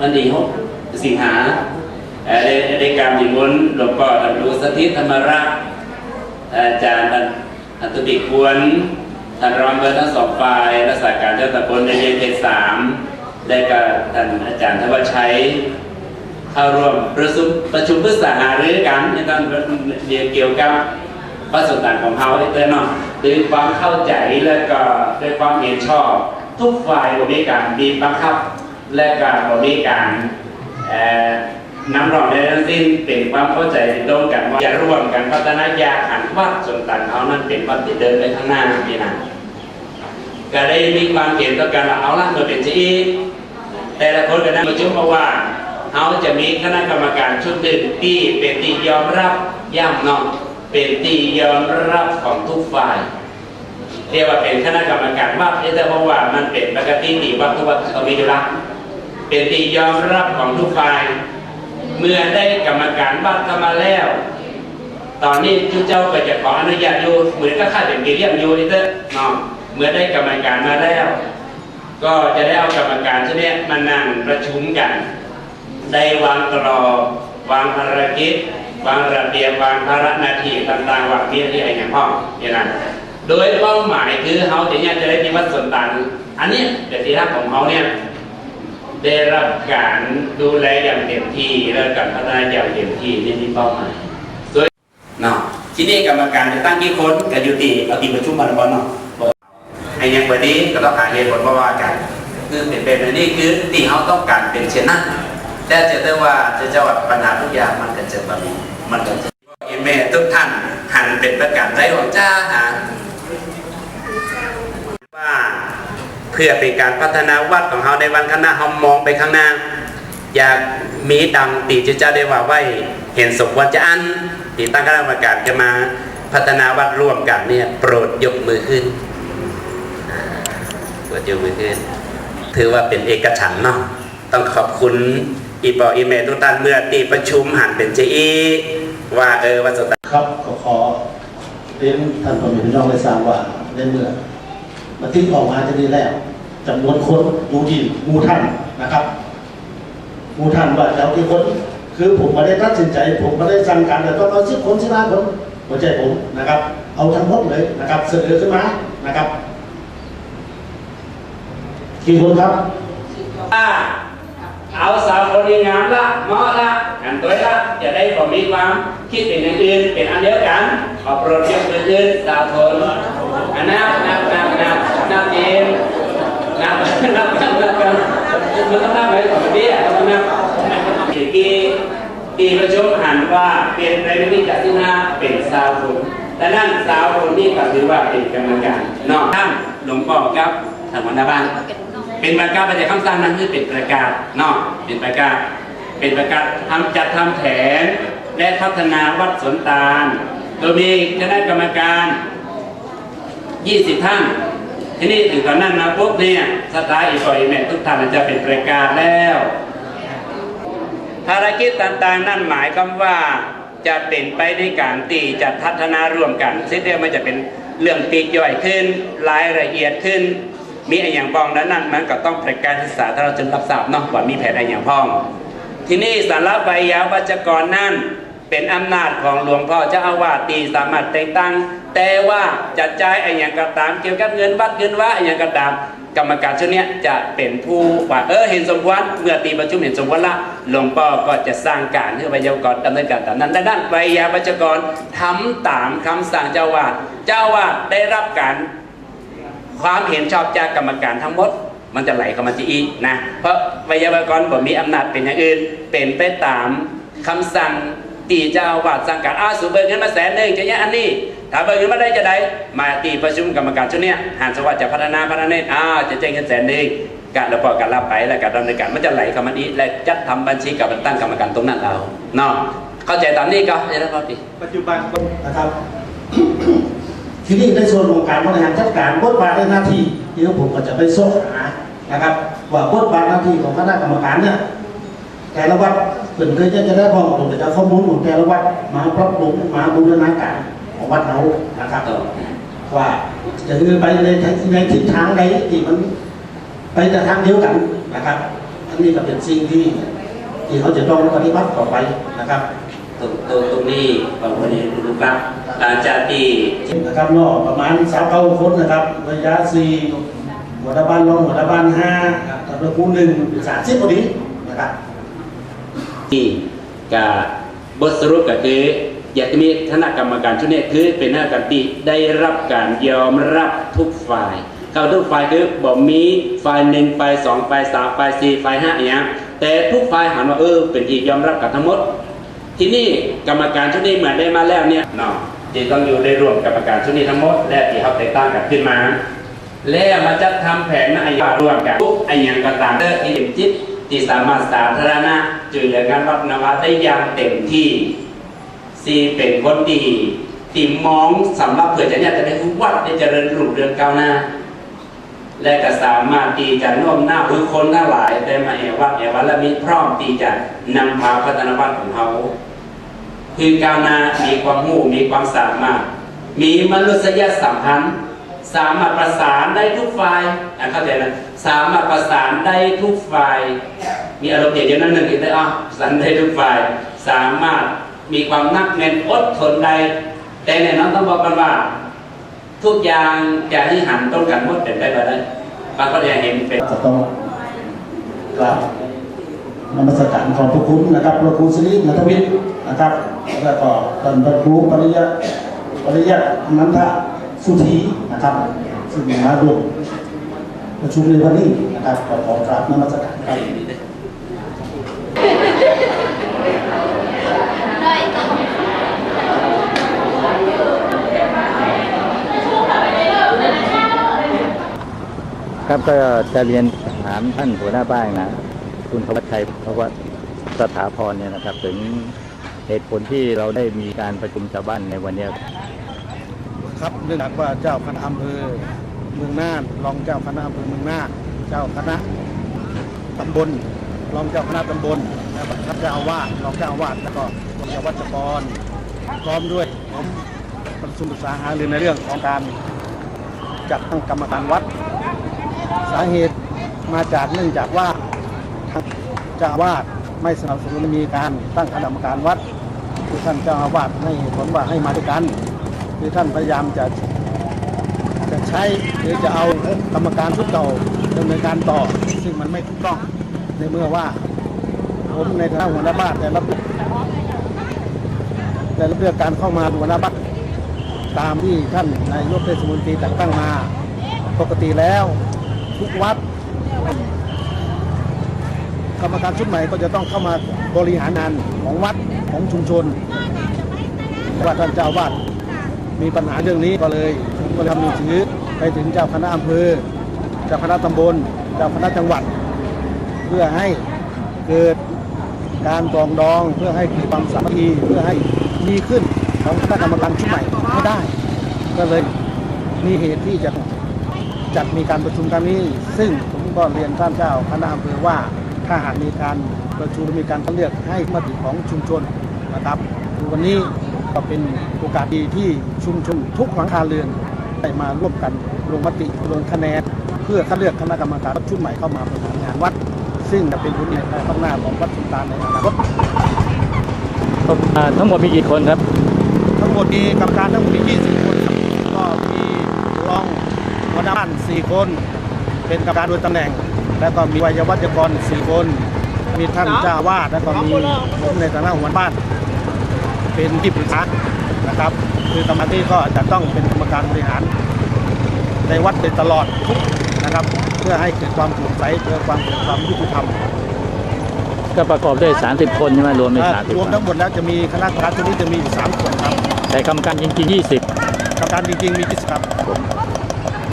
วันที่หกสิงหาเอ่อได้ได้การนิมนหลวงพ่อท่านรู้สถิตธรรมรักอาจารย์ท่านตุติควรท่านรองเบอร์ทั้งสองฝ่ายรักษาการเจ้าตำบลในเรียนเขตสามและก็ท่านอาจารย์ทวชชัยเข้าร่วมประชุมประชุมเพื่อสหารือกันในตอนเรียนเกี่ยวกับพระสงฆ์ต่างของเขาเต้เนาะด้วยความเข้าใจและก็ด้วยความเห็นชอบ ทุกฝ่ายบริการบีบบังคับ และก็บริการเอ่อนำรองในทั้งสิ้นเป็นความเข้าใจที่ตรงกันว่าจะร่วมกันพัฒนายาหันวัดส่วนต่างเขานั้นเป็นวัดที่เดินไปข้างหน้าพี่นะก็ได้มีความเห็นต่อกันว่าเอาละเราเป็นชีแต่ละคนก็ได้มาชุมมาว่าเขาจะมีคณะกรรมการชุดหนึ่งที่เป็นที่ยอมรับย่ำนองเป็นที่ยอมรับของทุกฝ่าย เรียกว่าเป็นคณะกรรมการว่าแต่เพราะว่ามันเป็นปกติที่วัดทุกวัดเขามีอยู่แล้ว เป็นที่ยอมรับของทุกฝ่าย เมื่อได้กรรมการวัดเข้ามาแล้ว ตอนนี้ทุกเจ้าก็จะขออนุญาตอยู่เหมือนก็ค่าเป็นกิเลียมอยู่นี่เถอะเนาะเมื่อได้กรรมการมาแล้ว ก็จะได้เอากรรมการชุดนี้มานั่งประชุมกัน ได้วางกรอวางภารกิจวางระเบียบวางภาระหน้าที่ต่างๆวางมีที่อะไรอย่างพ่ออย่างนั้นโดยเป้าหมายคือเขาจะเนี่ยจะได้มีวัดส่วนต่างอันนี้เดี๋ยวที่ทักของเขาเนี่ย ได้รับการดูแลอย่างเต็มที่และการพัฒนาอย่างเต็มที่นี่ที่เป้าหมายโดยเนาะที่นี่กรรมการจะตั้งกี่คนกับยุติเอาตีประชุมมาแล้วเนาะไอ้ยังวันนี้ก็ต้องหาเหตุผลเพราว่ากันคือเป็นแบบนี้คือที่เขาต้องการเป็นเช่นนั้นแต่จะได้ว่าจะจะว่าปัญหาทุกอย่างมันก็จะแบบมันก็จะเอเมทุกท่านหันเป็นประกาศใจของจ้าหาเพื่อเป็นการพัฒนาวัดของเราในวันข้างหน้าเรามองไปข้างหน้า อยากมีดังตีจเจ้าได้ว่าไว้เห็นสมควรจะอันที่ตั้งคณะกรรมการจะมาพัฒนาวัดร่วมกันเนี่ยโปรดยกมือขึ้นโปรดยกมือขึ้น ถือว่าเป็นเอกฉันท์เนาะต้องขอบคุณอีปออีเมทุกท่านเมื่อตีประชุมหันเป็นเจอีว่าเออว่าสตาครับก็ขอเรียนท่านผู้มีพี่น้องได้ทราบว่าในเมื่อมาทิ้งออกมาจะดีแล้ว จำนวนคนอยู่ที่มูท่านนะครับมูท่านว่าจะเอากี่คนคือผมไม่ได้ตัดสินใจ ผมไม่ได้สั่งการแต่ต้องเอาสิบคนสิบห้าคนหัวใจผมนะครับ เอาทั้งหมดเลยนะครับ เสนอขึ้นมานะครับกี่คนครับเอาสาวคนดีงามละเหมาะละกันตัวละจะได้ผมมีความคิดเป็นอย่างอื่นเป็นอันเดียวกันขอโปรดยกมือขึ้นสาวคนอันนับนับนับนับนับเอง นับนับนับนับกันมันต้องนับไหมของพี่อะต้องนับกี่กี่ประชุมหันว่าเป็นในวิธีจากที่หน้าเป็นสาวคนแต่นั่นสาวคนนี่ก็ถือว่าเป็นกรรมการนอกท่านหลวงพ่อครับทางวันนาบ้านเป็นประกาศประจำคำสั่งนั้นคือเป็นประกาศนาะเป็นประกาศเป็นประกาศทำจัดทำแผน และพัฒนาวัดสนตาลโดยมีคณะกรรมการ 20 ท่าน ที่นี่ถึงตอนนั้นมาปุ๊บเนี่ยสถาอีกฝ่ายแม่ทุกท่านจะเป็นประกาศแล้ว ภารกิจต่างๆ นั่นหมายความว่าจะเป็นไปในการตีจัดพัฒนาร่วมกันซึ่งเดียวมันจะเป็นเรื่องปีกย่อยขึ้นรายละเอียดขึ้น มีอะไรอย่างบ้องนั้นนั่นมันก็ต้องประกาศศึกษาถ้าเราจนรับทราบเนาะว่ามีแผนอะไรอย่างพอง ที่นี่สารใบยาวัจกรนั่น เป็นอำนาจของหลวงพ่อเจ้าอาวาสตีสามารถแต่งตั้ง แต่ว่าจะจ่ายอะไรอย่างกระตามเกี่ยวกับเงินวัดเงินว่าอะไรอย่างกระตามกรรมการชุดนี้จะเป็นผู้ว่าเออเห็นสมควรเมื่อตีประชุมเห็นสมควรละหลวงพ่อก็จะสร้างการให้วิยากรดำเนินการตามนั้นดังนั้นวิยาวัจกรทำตามคำสั่งเจ้าวาสเจ้าวาสได้รับการความเห็นชอบจากกรรมการทั้งหมด มันจะไหลเข้ามาที่อีกนะเพราะวิยากรบ่มีอำนาจเป็นอย่างอื่นเป็นไปตามคำสั่ง ตีเจ้าอาวาดสั่งการอ้าสูบเบิกเงินมาแสนหนึ่งจะเนี่ยอันนี้ถ้าเบิกเงินมาได้จะได้มาตีประชุมกรรมการชุดนี้หานสวัสดิ์จะพัฒนาพัฒนาเนตอ้าจะแจ้งเงินแสนหนึ่งการแล้วพอการรับไปแล้วการดำเนินการมันจะไหลเข้ามานี้และจัดทำบัญชีกับตั้งกรรมการตรงนั้นเอาเนาะเข้าใจตามนี้ก็ได้พอดีปัจจุบันนะครับทีนี้ในส่วนของการบริหารจัดการบทบาทและหน้าที่ที่ผมก็จะไปส่งหานะครับว่าบทบาทหน้าที่ของคณะกรรมการเนี่ย แต่ละวัดเป็นเคยจะได้ข้อมูลจะข้อมูลของแต่ละวัดมาปรับปรุงมาบูรณาการของวัดเรานะครับว่าจะเดินไปในในทิศทางใดที่มันไปในทางเดียวกันนะครับ อันนี้ก็เป็นสิ่งที่ที่เขาจะต้องปฏิบัติต่อไปนะครับตรงตรงตรงนี้บอกวันนี้ลูกรักหลังจากที่นะครับเนาะประมาณสามเก้าคนนะครับระยะสี่หัวตะบ้านรองหัวตะบ้านห้าตะเบคูหนึ่งสามสิบพอดีนะครับ ที่กับบทสรุปก็คืออยากจะมีคณะกรรมการชุดนี้คือเป็นคณะกรรมการที่ได้รับการยอมรับทุกฝ่ายเข้าทุกฝ่ายคือบอกมีฝ่ายหนึ่งฝ่ายสองฝ่ายสามฝ่ายสี่ฝ่ายห้าอย่างเงี้ยแต่ทุกฝ่ายหันว่าเออเป็นที่ยอมรับกันทั้งหมด ที่นี่กรรมการชุดนี้เหมือนได้มาแล้วเนี่ยเนาะที่ต้องอยู่ในรวมกรรมการชุดนี้ทั้งหมดและที่เขาแต่งตั้งกันขึ้นมา แล้วมาจัดทำแผนนายร่วมกันทุกไอ้หยังก็ตามเด้อที่เป็นจิตที่สามารถสาธารณะ ช่วยเหลืองานวัดนวาได้อย่างเต็มที่ซีเป็นคนดีที่มองสำหรับเผื่อจะเนี่ยจะได้ทุกวัดได้เจริญรุ่งเรืองก้าวหน้า และก็สามารถที่จะโน้มหน้าผู้คนทั้งหลายได้มาเอวัดเอวัดและมีพร้อมที่จะนำพาพัฒนาวัดของเขาคือก้าวหน้ามีความรู้มีความสามารถ มีมนุษยสัมพันธ์ สามารถประสานได้ทุกฝ่ายอะเข้าใจนะสามารถประสานได้ทุกฝ่าย มีอารมณ์เดียวนั้นหนึ่งอีกได้อะประสานได้ทุกฝ่าย สามารถมีความนักแน่นอดทนได้แต่ในนั้นต้องบอกกันว่า ทุกอย่างจะให้หันต้นกันหมดเป็นได้บ่ได้บางก็จะเห็นเป็นจะต้องกราบนมัสการขอบพระคุณนะครับพระครูสิรินัทวิทย์นะครับแล้วก็ท่านพระครูปริยะปริยะนันท สุธีนะครับ ซึ่งมาร่วมประชุมในวันนี้นะครับขอขอกราบนมัสการครับครับก็จะเรียนถามท่านหัวหน้าบ้านนะ คุณธวัชชัยเพราะว่าสถาพรเนี่ยนะครับ ถึงเหตุผลที่เราได้มีการประชุมชาวบ้านในวันเนี้ย ครับเนื่องจากว่าเจ้าคณะอำเภอเมืองน่านรองเจ้าคณะอำเภอเมืองน่านเจ้าคณะตำบลรองเจ้าคณะตำบลนะครับเจ้าอาวาสรองเจ้าอาวาสแล้วก็รองเจ้าวัดกรพร้อมด้วยผมประชุมปรึกษาหารือในเรื่องของการจัดตั้งกรรมการวัด สาเหตุมาจากเนื่องจากว่าทางเจ้าอาวาสไม่สนับสนุนมีการตั้งคณะกรรมการวัดท่านเจ้าอาวาสให้เหตุผลว่าให้มาด้วยกัน คือท่านพยายามจะจะใช้หรือจะเอากรรมการชุดเก่าดำเนินการต่อ ซึ่งมันไม่ถูกต้องในเมื่อว่า ผมในฐานะหัวหน้าบ้านแต่ละแต่ละเรื่องการเข้ามาหัวหน้าบ้านตามที่ท่านนายกเทศมนตรีแต่งตั้งมา ปกติแล้ว ทุกวัด กรรมการชุดใหม่ก็จะต้องเข้ามาบริหารงานของวัดของชุมชนว่าท่านเจ้าอาวาด มีปัญหาเรื่องนี้ก็เลยก็เลยทำหนังสือไปถึงเจ้าคณะอำเภอ เจ้าคณะตำบล เจ้าคณะจังหวัด เพื่อให้เกิดการปรองดองเพื่อให้เกิดความสามัคคีเพื่อให้ดีขึ้นของคณะกรรมการชุดใหม่ให้ได้ ก็เลยมีเหตุที่จะจัดมีการประชุมครั้งนี้ ซึ่งผมก็เรียนท่านเจ้าคณะอำเภอว่าถ้าหากมีการประชุมมีการคัดเลือกให้มติของชุมชนนะครับวันนี้ ก็เป็นโอกาสดีที่ชุมชนทุกหลังคาเรือนได้มาร่วมกันลงมติลงคะแนน เพื่อคัดเลือกคณะกรรมการชุดใหม่เข้ามาบริหารงานวัด ซึ่งจะเป็นผลในภายข้างหน้าของวัดสุนทานในอนาคตอ่าทั้งหมดมีกี่คนครับ ทั้งหมดมีกรรมการทั้งหมดมี20 คนครับก็มีรองหัวหน้าบ้าน4คน เป็นกรรมการโดยตำแหน่ง แล้วก็มีวัยวัจกร4คน มีท่านเจ้าอาวาสแล้วก็มีผมในฐานะหัวหน้าบ้าน เป็นที่ปรึกษานะครับ คือกรรมการที่ก็จะต้องเป็นกรรมการบริหาร ในวัดเป็นตลอดทุกนะครับ เพื่อให้เกิดความโปร่งใสเพื่อความเกิดความยุติธรรมก็ประกอบด้วย 30 คนใช่ไหมรวมเป็นอ่าสามสิบรวมทั้งหมดแล้วจะมีคณะกรรมการชุดนี้จะมีอยู่สามคนครับแต่กรรมการจริงๆกรรมการจริงๆมี20ครับ20